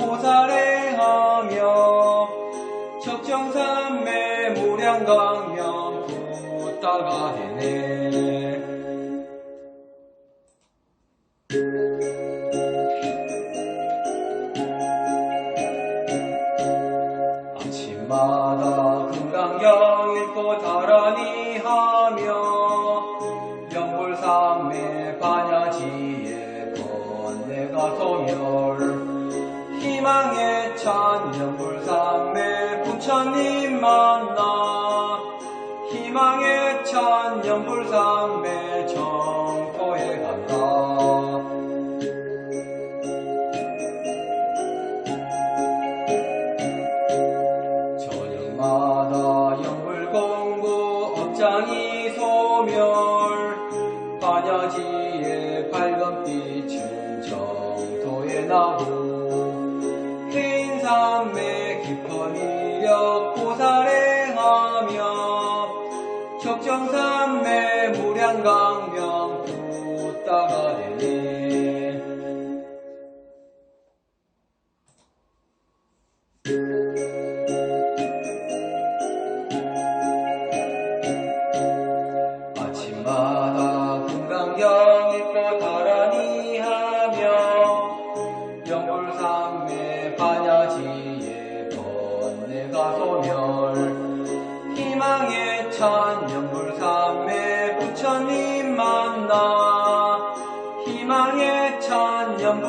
보살해하며 적정산매 무량강 심장이 소멸 반야지의 밝은 빛은 정토의 나무.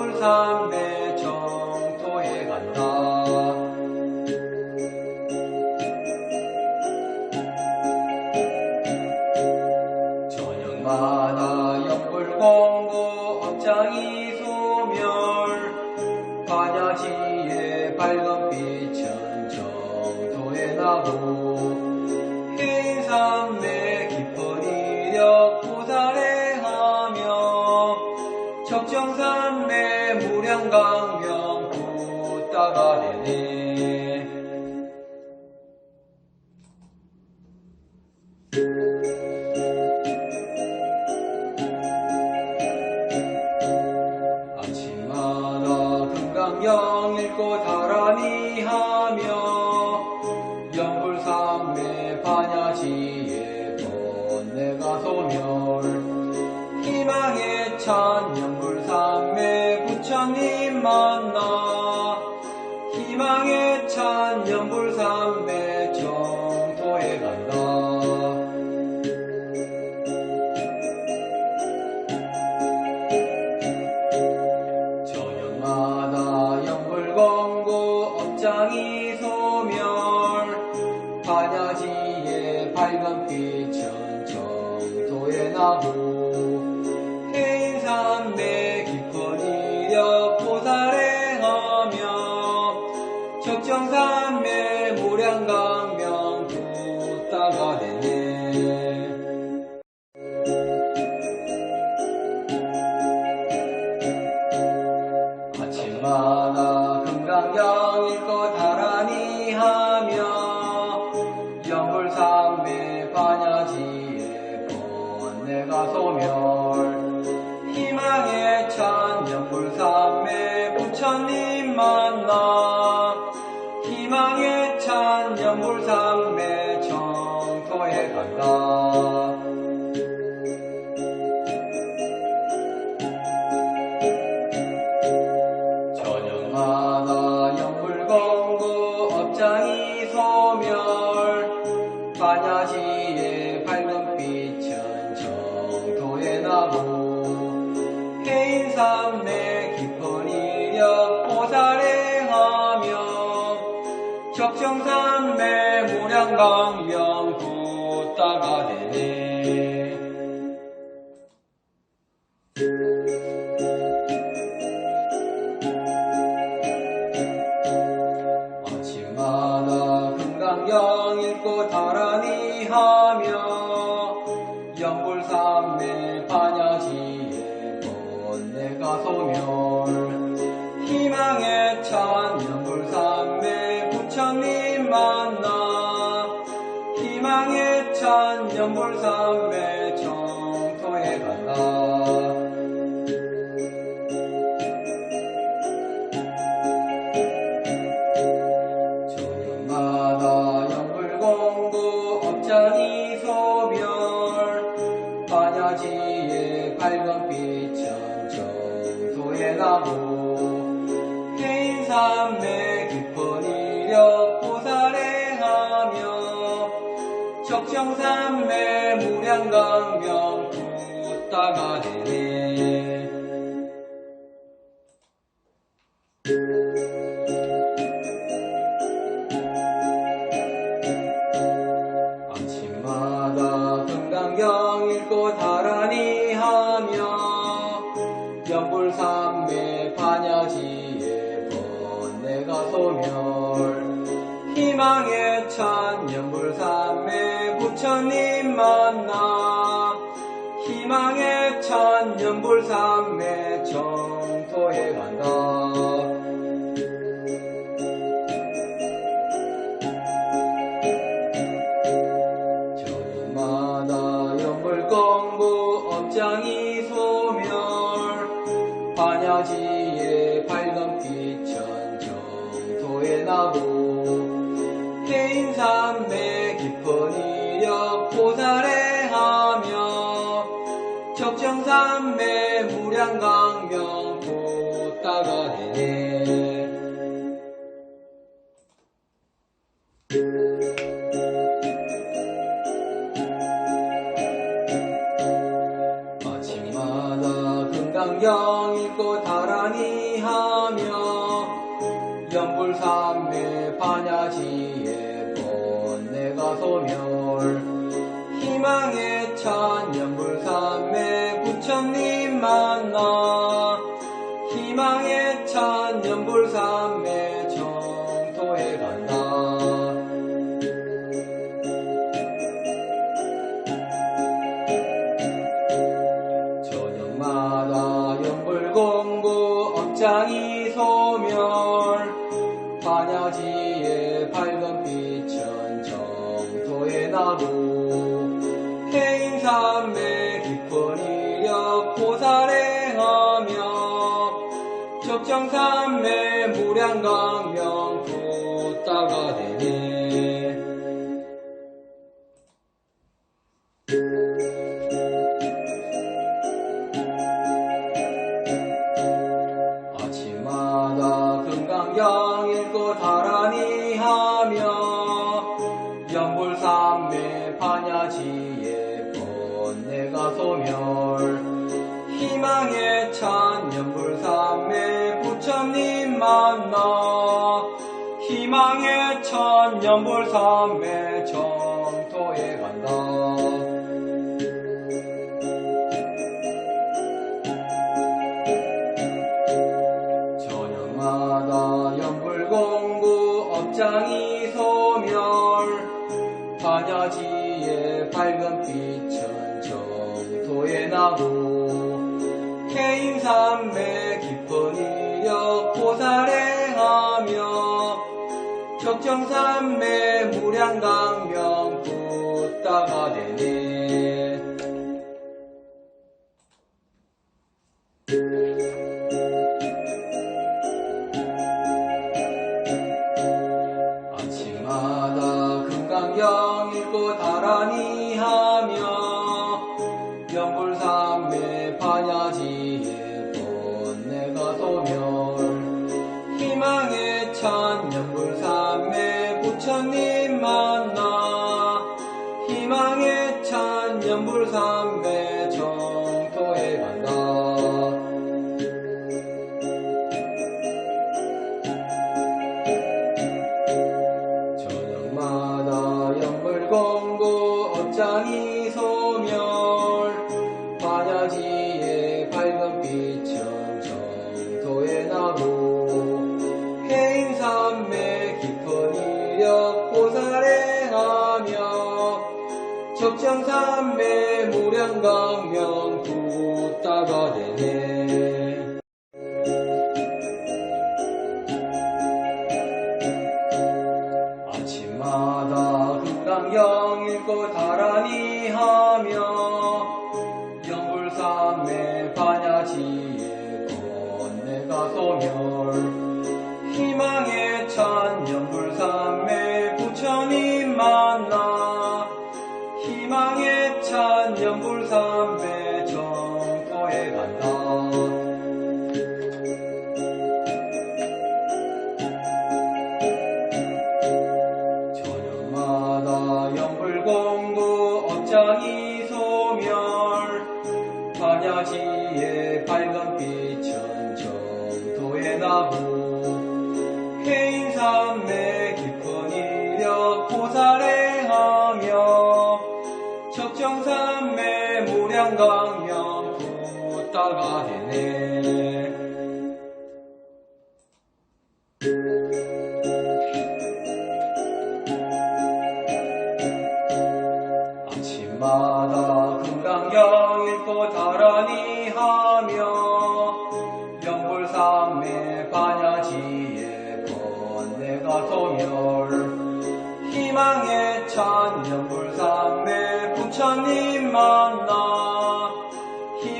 울산 매 정토에 간다. 남매 반야지에 적정산매 무량광명 부따가 되니 가지의 밝은 빛은 정도의 나무. 희망의 찬연불삼에 부처님 만나 희망의 찬연불삼에 long 전불 삼매 정토에 간다. 저녁마다 연불공구 업장이 소멸 반야지의 밝은 빛은 정토에 나고 개인삼매 깊은 이력 보살에 북경산맥 무량강변 붓다가 江上面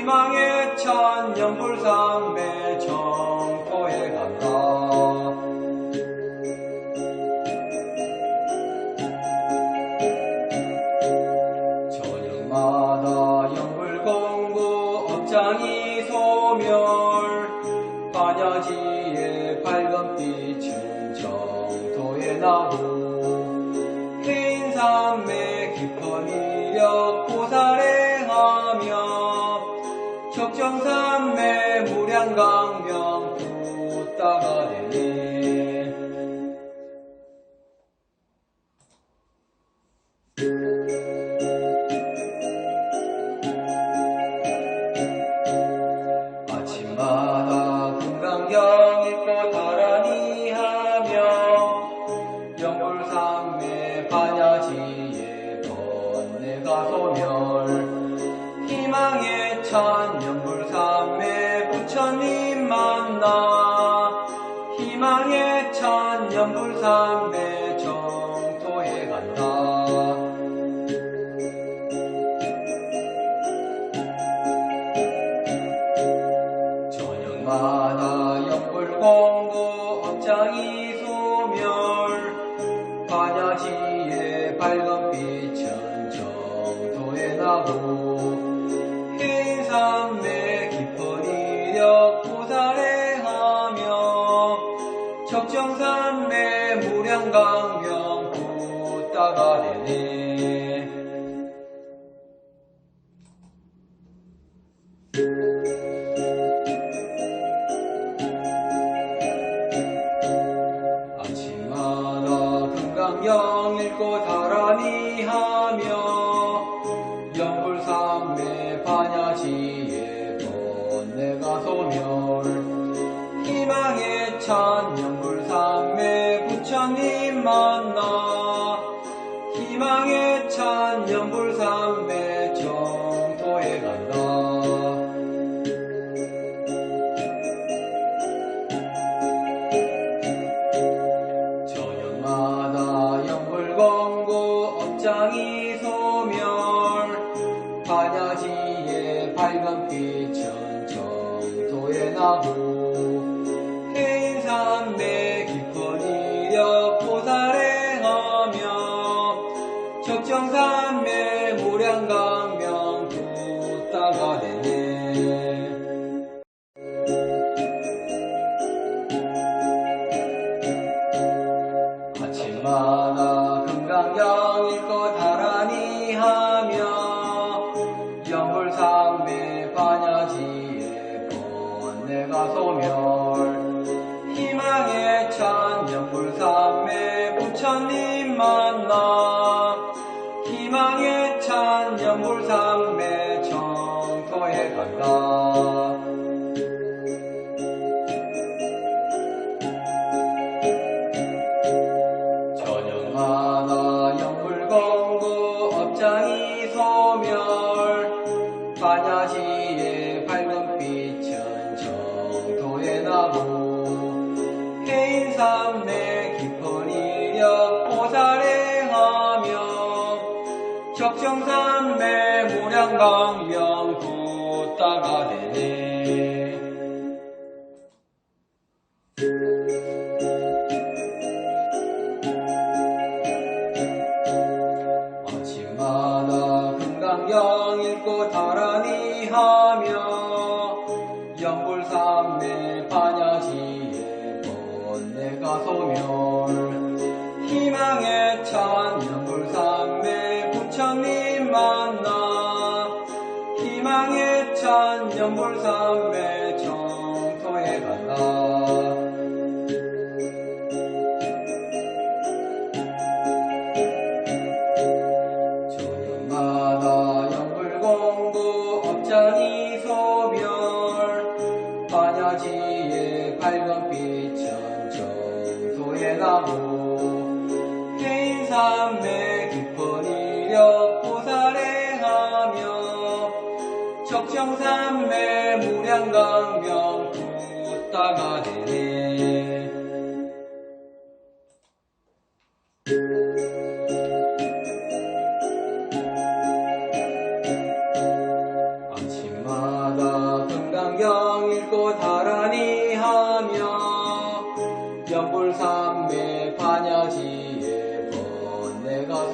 희망의 찬 영불삼매 정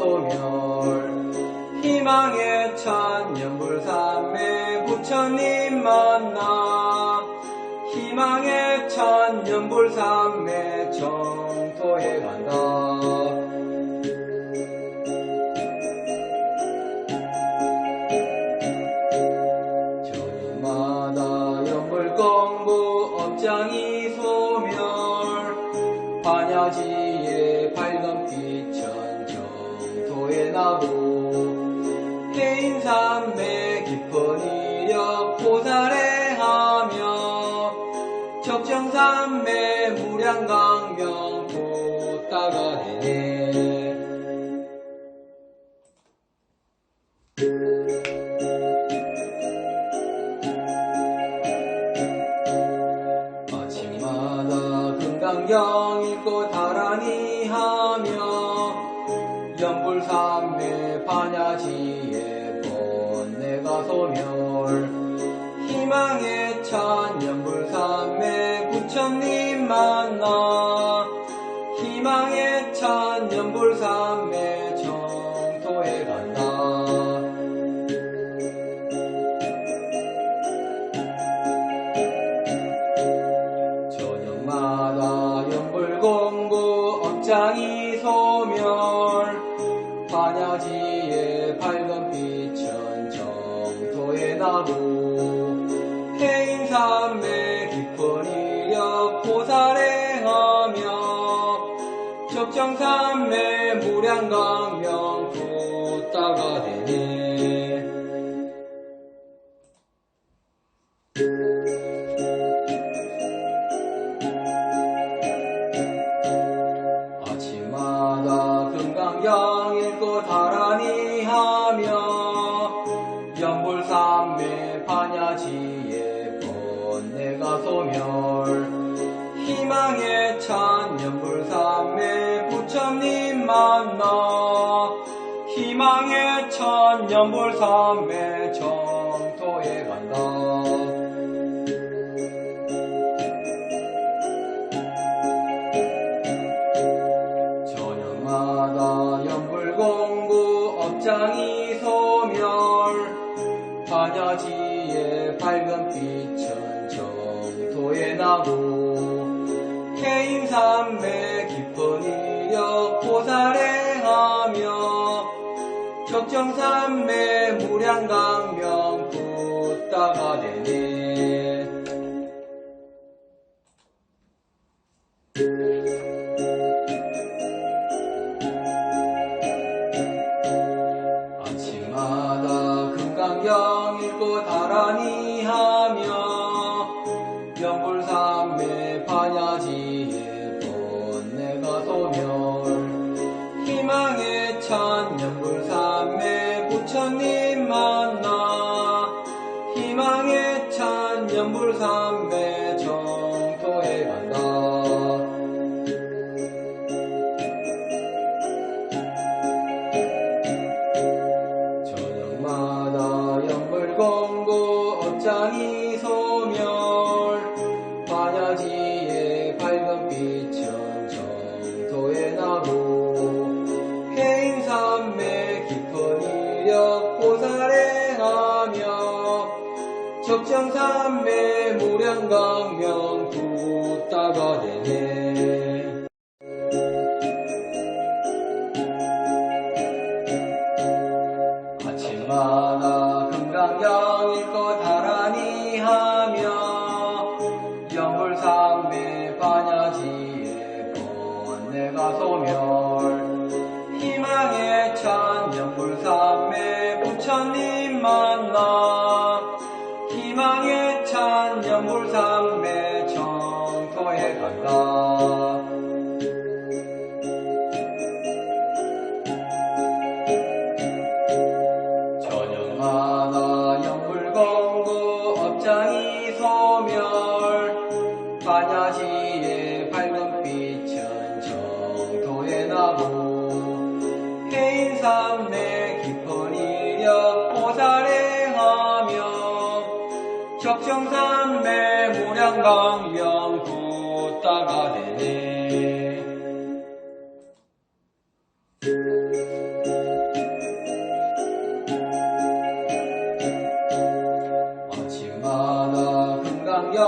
소멸 희망의 찬 연불삼매 부처님 만나 희망의 찬 연불삼매 성경 읽고 달아 법정산매 무량광명 부따가 되니 연불삼매 정토에 간다. 저녁마다 연불공부 업장이 소멸 반야지의 밝은 빛은 정토에 나고 케임 삼매 깊은 이력 보살의 북정산매 무량강명 붙다가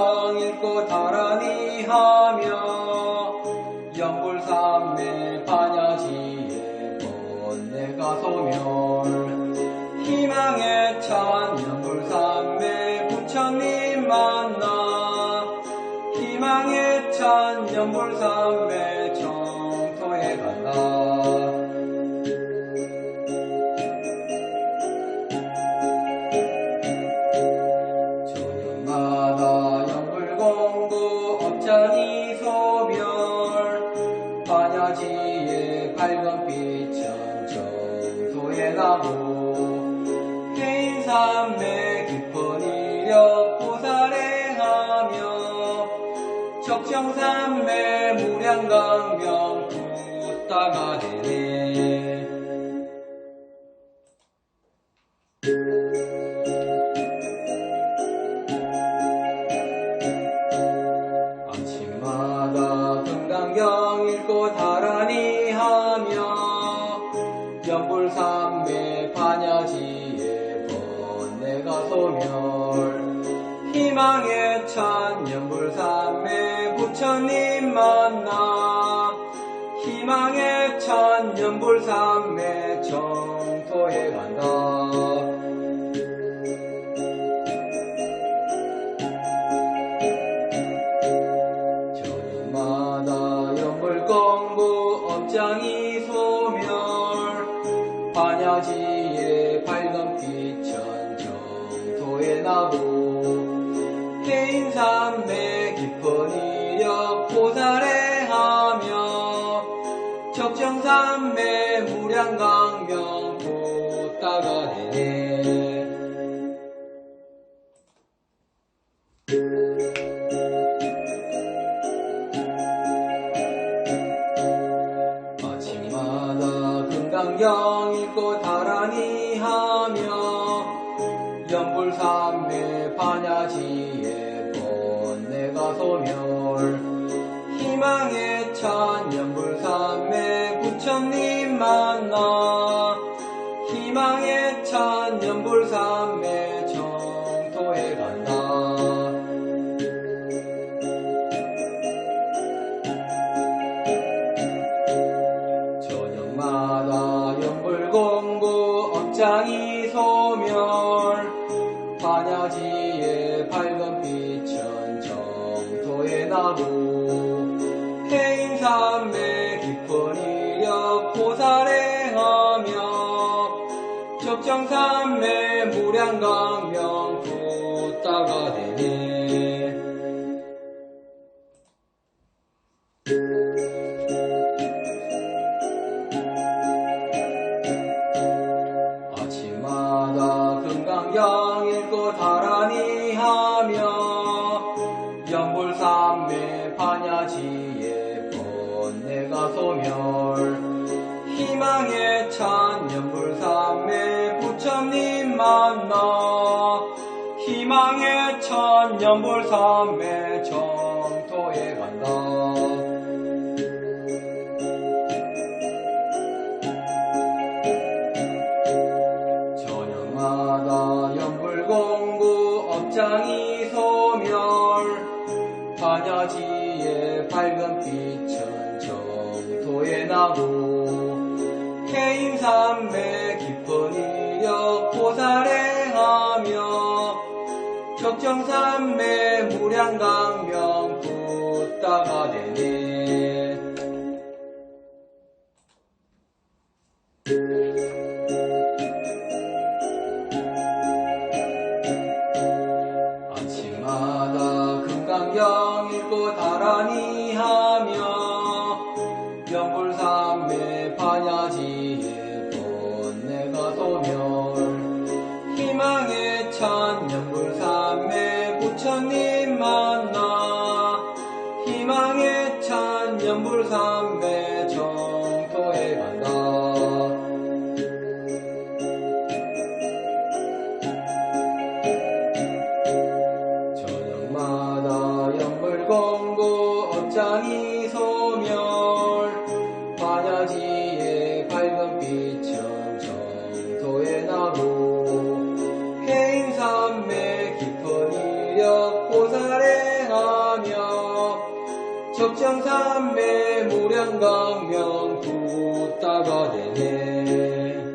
세상 읽고 다라니 하며 연불 삼매 반야지에 번내 가소멸. 희망에 찬 연불 삼매 부처님 만나 희망에 찬 연불 삼매 금불상내 정토에 간다 저마다 연불공부 업장이 소멸 반야지에 밝은 빛천 정토에 나고 개인산매 加一、 만나 희망의 찬 연불 삶의 정토에 간다 저녁마다 연불공부 업장이 소멸 반야지의 밝은 빛은 정토에 나고 개인 산매 깊은 이력 보살의 삼매 무량강명 부다가대